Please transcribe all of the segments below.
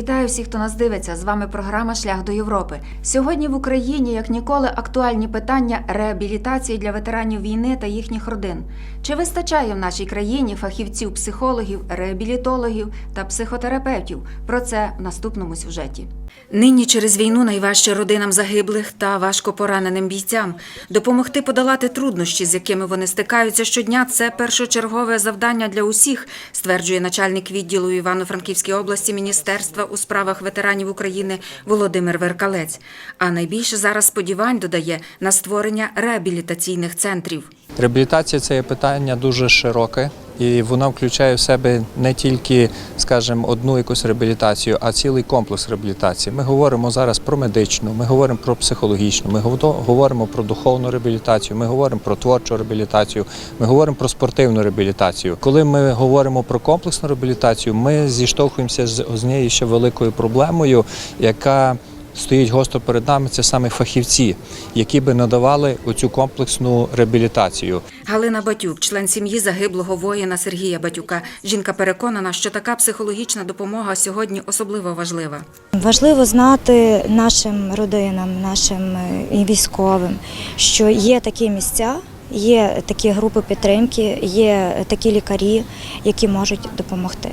Вітаю всіх, хто нас дивиться. З вами програма Шлях до Європи. Сьогодні в Україні, як ніколи, актуальні питання реабілітації для ветеранів війни та їхніх родин. Чи вистачає в нашій країні фахівців, психологів, реабілітологів та психотерапевтів? Про це в наступному сюжеті. Нині через війну найважче родинам загиблих та важко пораненим бійцям допомогти подолати труднощі, з якими вони стикаються щодня. Це першочергове завдання для усіх, стверджує начальник відділу Івано-Франківської області Міністерства у справах ветеранів України Володимир Веркалець. А найбільше зараз сподівань додає на створення реабілітаційних центрів. Реабілітація це питання дуже широке, і вона включає в себе не тільки, скажімо, одну якусь реабілітацію, а цілий комплекс реабілітації. Ми говоримо зараз про медичну, ми говоримо про психологічну, ми гово- говоримо про духовну реабілітацію, ми говоримо про творчу реабілітацію, ми говоримо про спортивну реабілітацію. Коли ми говоримо про комплексну реабілітацію, ми зіштовхуємося з однією ще великою проблемою, яка стоїть гостро перед нами, це саме фахівці, які би надавали оцю комплексну реабілітацію. Галина Батюк, член сім'ї загиблого воїна Сергія Батюка. Жінка переконана, що така психологічна допомога сьогодні особливо важлива. Важливо знати нашим родинам, нашим е, військовим, що є такі місця, є такі групи підтримки, є такі лікарі, які можуть допомогти.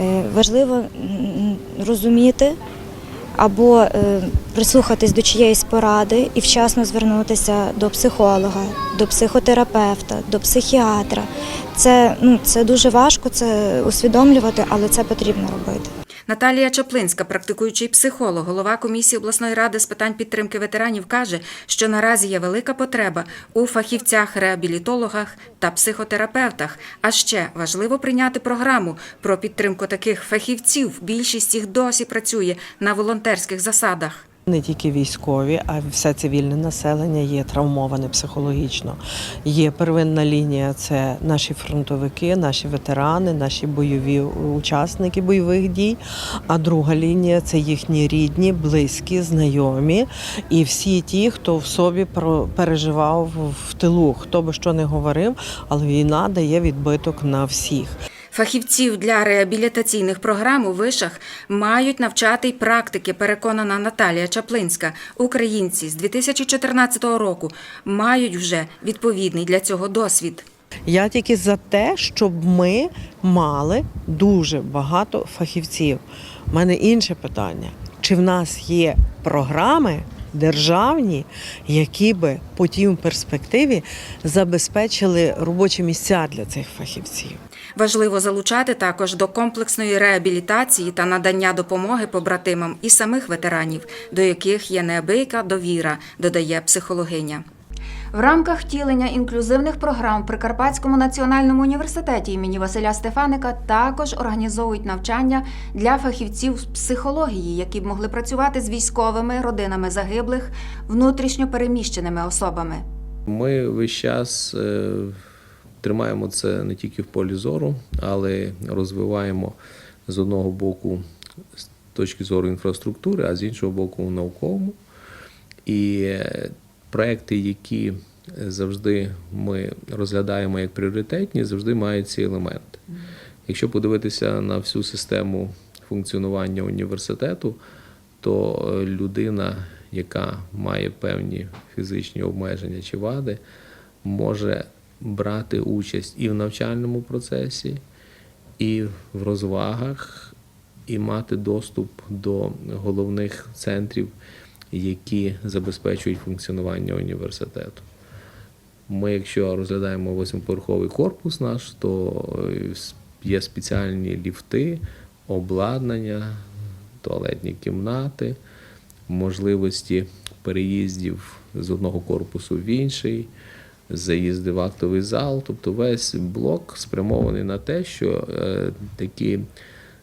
Е, Важливо розуміти або е, прислухатись до чиєїсь поради і вчасно звернутися до психолога, до психотерапевта, до психіатра. Це, ну, це дуже важко це усвідомлювати, але це потрібно робити. Наталія Чаплинська, практикуючий психолог, голова комісії обласної ради з питань підтримки ветеранів, каже, що наразі є велика потреба у фахівцях, реабілітологах та психотерапевтах. А ще важливо прийняти програму про підтримку таких фахівців. Більшість їх досі працює на волонтерських засадах. Не тільки військові, а все цивільне населення є травмоване психологічно. Є первинна лінія це наші фронтовики, наші ветерани, наші бойові учасники бойових дій. А друга лінія це їхні рідні, близькі, знайомі і всі ті, хто в собі переживав в тилу, хто би що не говорив, але війна дає відбиток на всіх. Фахівців для реабілітаційних програм у вишах мають навчати й практики, переконана Наталія Чаплинська. Українці з 2014 року мають вже відповідний для цього досвід. Я тільки за те, щоб ми мали дуже багато фахівців. У мене інше питання: чи в нас є програми державні, які би потім в перспективі забезпечили робочі місця для цих фахівців? Важливо залучати також до комплексної реабілітації та надання допомоги побратимам і самих ветеранів, до яких є неабияка довіра, додає психологиня. В рамках втілення інклюзивних програм в Прикарпатському національному університеті імені Василя Стефаника також організовують навчання для фахівців з психології, які б могли працювати з військовими, родинами загиблих, внутрішньо переміщеними особами. Ми весь час е, тримаємо це не тільки в полі зору, але розвиваємо з одного боку з точки зору інфраструктури, а з іншого боку науковому. І е, проекти, які завжди ми розглядаємо як пріоритетні, завжди мають ці елементи. Якщо подивитися на всю систему функціонування університету, то е, людина, яка має певні фізичні обмеження чи вади, може брати участь і в навчальному процесі, і в розвагах, і мати доступ до головних центрів, які забезпечують функціонування університету. Ми, якщо розглядаємо восьмиповерховий корпус наш, то е, є спеціальні ліфти, обладнання, туалетні кімнати, можливості переїздів з одного корпусу в інший, заїзди в актовий зал. Тобто весь блок спрямований на те, що е, такі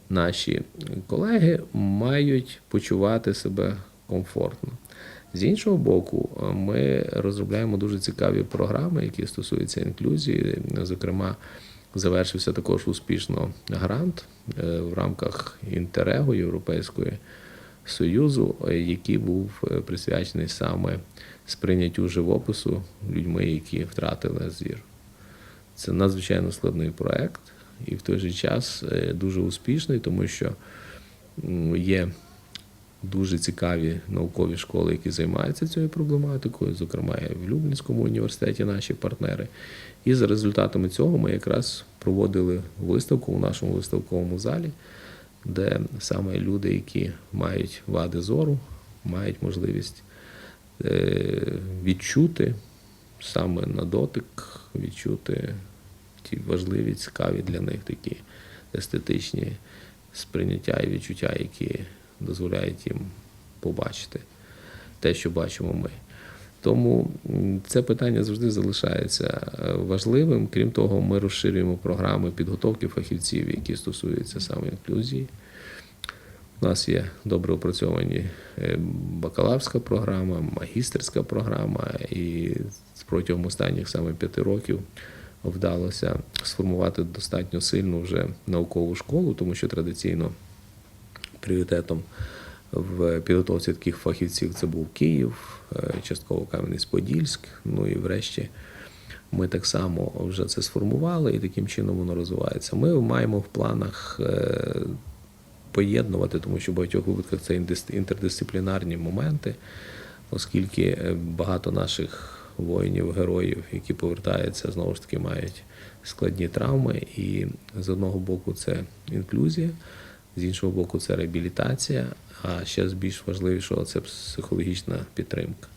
наші колеги мають почувати себе комфортно. З іншого боку, е, ми розробляємо дуже цікаві програми, які стосуються інклюзії. Зокрема, завершився також успішно грант е, в рамках Інтерего Європейської Союзу, е, який був е, присвячений саме сприйняттю живопису людьми, які втратили зір. Це надзвичайно складний проект і в той же час е, дуже успішний, тому що є дуже цікаві наукові школи, які займаються цією проблематикою, зокрема і в Люблінському університеті наші партнери. І за результатами цього ми якраз проводили виставку у нашому виставковому залі, де саме люди, які мають вади зору, мають можливість е, відчути саме на дотик, відчути ті важливі, цікаві для них такі естетичні сприйняття і відчуття, які дозволяють їм побачити те, що бачимо ми. Тому це питання завжди залишається е, важливим. Крім того, ми розширюємо програми підготовки фахівців, які стосуються саме інклюзії. У нас є добре опрацьовані е, бакалаврська програма, магістерська програма, і протягом останніх саме п'яти років вдалося сформувати достатньо сильну вже наукову школу, тому що традиційно пріоритетом в підготовці таких фахівців це був Київ, е, частково Кам'янець-Подільськ. Ну і врешті ми так само вже це сформували, і таким чином воно розвивається. Ми маємо в планах е, поєднувати, тому що в багатьох випадках це інтердисциплінарні моменти, оскільки е, багато наших воїнів, героїв, які повертаються, знову ж таки мають складні травми. І з одного боку це інклюзія, з іншого боку, це реабілітація, а ще з більш важливішого це психологічна підтримка.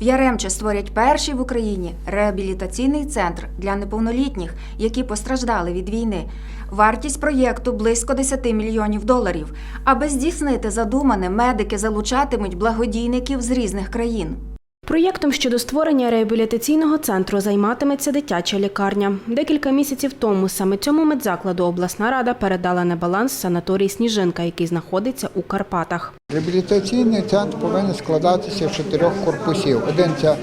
В Яремче створять перший в Україні реабілітаційний центр для неповнолітніх, які постраждали від війни. Вартість проєкту близько 10 мільйонів доларів. Аби здійснити задумане, медики залучатимуть благодійників з різних країн. Проєктом щодо створення реабілітаційного центру займатиметься дитяча лікарня. Декілька місяців тому саме цьому медзакладу обласна рада передала на баланс санаторій Сніжинка, який знаходиться у Карпатах. Реабілітаційний центр повинен складатися з чотирьох корпусів. Один це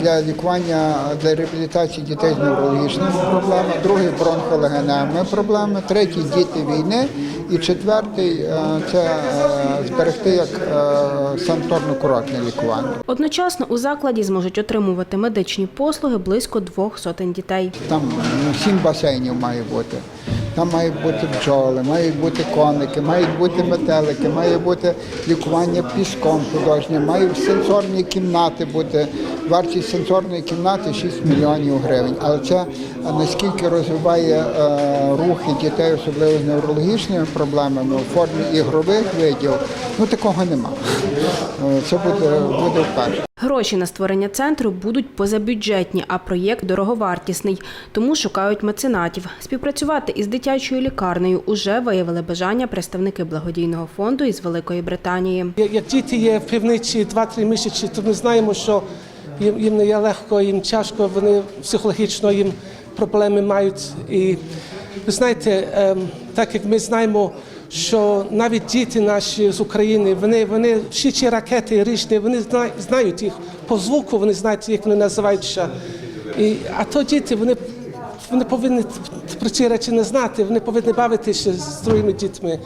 для лікування для реабілітації дітей з неврологічними проблемами, другий бронхолегеневими проблеми, третій діти війни і четвертий е, це е, зберегти як е, санаторно-курортне лікування. Одночасно у закладі зможуть отримувати медичні послуги близько двох сотень дітей. Там ну, сім басейнів має бути. Там мають бути бджоли, мають бути коники, мають бути метелики, має бути лікування піском художнє, мають сенсорні кімнати бути. Вартість сенсорної кімнати 6 мільйонів гривень. Але це наскільки розвиває е, рухи дітей, особливо з неврологічними проблемами у формі ігрових видів, ну такого нема. Е, Це буде, буде вперше. Гроші на створення центру будуть позабюджетні, а проєкт дороговартісний, тому шукають меценатів. Співпрацювати із дитячою лікарнею уже виявили бажання представники благодійного фонду із Великої Британії. Як діти є в пивниці 2-3 місяці, то ми знаємо, що їм, їм не є легко, їм тяжко, вони психологічно їм проблеми мають. І ви знаєте, ем, так як ми знаємо, що навіть діти наші з України, вони, вони всі ці ракети річні, вони зна- знають їх по звуку, вони знають, як вони називаються. І, а то діти, вони, вони повинні про ці речі не знати, вони повинні бавитися з другими дітьми.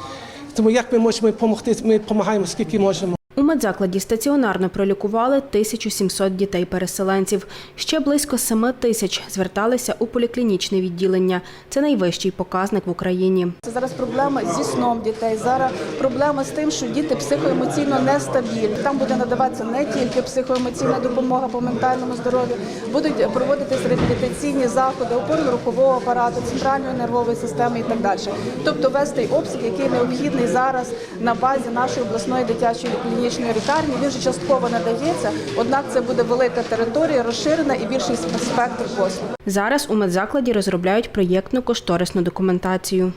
Тому як ми можемо допомогти, ми допомагаємо скільки можемо. У медзакладі стаціонарно пролікували 1700 дітей-переселенців. Ще близько 7 тисяч зверталися у поліклінічне відділення. Це найвищий показник в Україні. Це зараз проблема зі сном дітей. Зараз проблема з тим, що діти психоемоційно нестабільні. Там буде надаватися не тільки психоемоційна допомога по ментальному здоров'ю, будуть проводитись реабілітаційні заходи опорно-рухового апарату, центральної нервової системи і так далі. Тобто весь той обсяг, який необхідний зараз на базі нашої обласної дитячої клінічної лікарні, він вже частково надається. Однак це буде велика територія, розширена і більший спектр послуг. Зараз у медзакладі розробляють проєктну кошторисну документацію.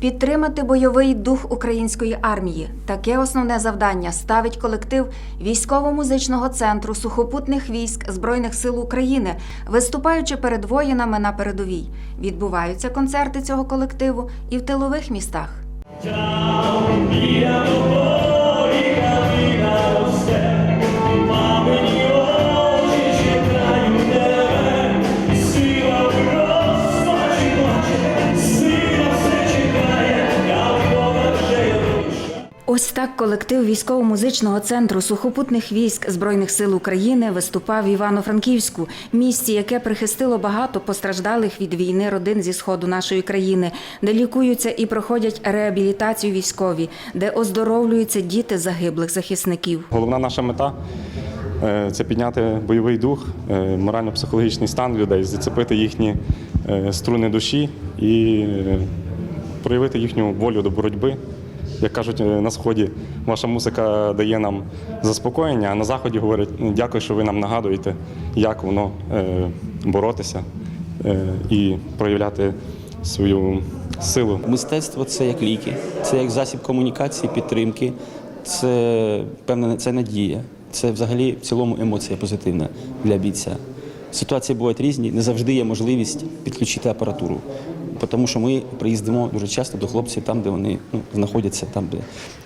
Підтримати бойовий дух української армії таке основне завдання ставить колектив військово-музичного центру сухопутних військ Збройних сил України, виступаючи перед воїнами на передовій. Відбуваються концерти цього колективу і в тилових містах. Ось так колектив військово-музичного центру сухопутних військ Збройних сил України виступав в Івано-Франківську, місті, яке прихистило багато постраждалих від війни родин зі сходу нашої країни, де лікуються і проходять реабілітацію військові, де оздоровлюються діти загиблих захисників. Головна наша мета е, це підняти бойовий дух, е, морально-психологічний стан людей, зацепити їхні е, струни душі і проявити їхню волю до боротьби. Як кажуть, е, на сході ваша музика дає нам заспокоєння, а на заході говорять «Ну, дякую, що ви нам нагадуєте, як воно е, боротися е, і проявляти свою силу. Мистецтво це як ліки, це як засіб комунікації, підтримки, це певна це надія, це взагалі в цілому емоція позитивна для бійця. Ситуації бувають різні, не завжди є можливість підключити апаратуру. Тому що ми приїздимо дуже часто до хлопців там, де вони ну, знаходяться, там, де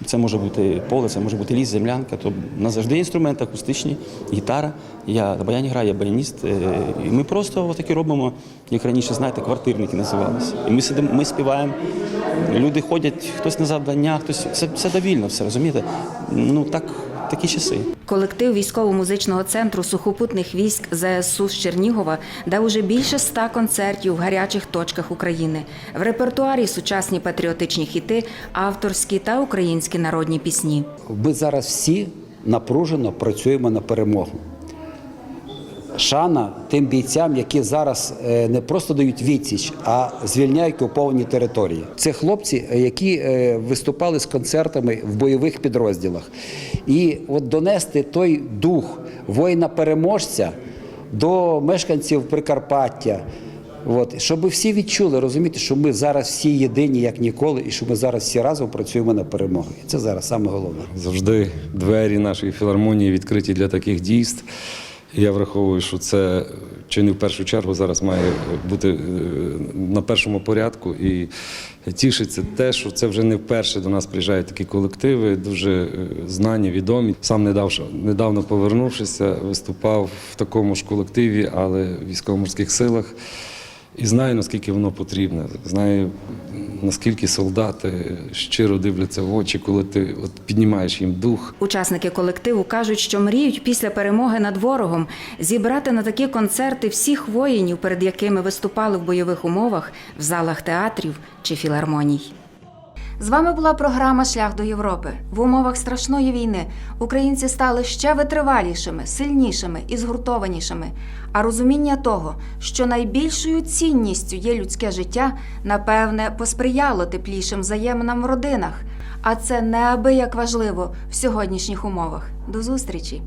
це може бути поле, це може бути ліс, землянка. То в нас завжди інструменти акустичні, гітара. Я на баяні граю, я баяніст. е, І ми просто отакі робимо, як раніше, знаєте, квартирники називалися. І ми сидимо, ми співаємо. Люди ходять, хтось на завдання, хтось це, це довільно все, розумієте? Ну так, такі часи. Колектив військово-музичного центру сухопутних військ ЗСУ з Чернігова дав уже більше ста концертів в гарячих точках України. В репертуарі сучасні патріотичні хіти, авторські та українські народні пісні. Ми зараз всі напружено працюємо на перемогу. Шана тим бійцям, які зараз е, не просто дають відсіч, а звільняють окуповані території. Це хлопці, е, які е, виступали з концертами в бойових підрозділах. І от донести той дух воїна-переможця до мешканців Прикарпаття. От, щоб всі відчули, розумієте, що ми зараз всі єдині, як ніколи, і що ми зараз всі разом працюємо на перемогу. І це зараз саме головне. Завжди двері нашої філармонії відкриті для таких дійств. Я враховую, що це чи не в першу чергу зараз має бути е, на першому порядку. І тішиться те, що це вже не вперше до нас приїжджають такі колективи, дуже е, знані, відомі. Сам недавно повернувшися, виступав в такому ж колективі, але в військово-морських силах. І знаю, наскільки воно потрібне. Знаю, наскільки солдати щиро дивляться в очі, коли ти от піднімаєш їм дух. Учасники колективу кажуть, що мріють після перемоги над ворогом зібрати на такі концерти всіх воїнів, перед якими виступали в бойових умовах, в залах театрів чи філармоній. З вами була програма Шлях до Європи. В умовах страшної війни українці стали ще витривалішими, сильнішими і згуртованішими. А розуміння того, що найбільшою цінністю є людське життя, напевне, посприяло теплішим взаєминам в родинах. А це неабияк важливо в сьогоднішніх умовах. До зустрічі!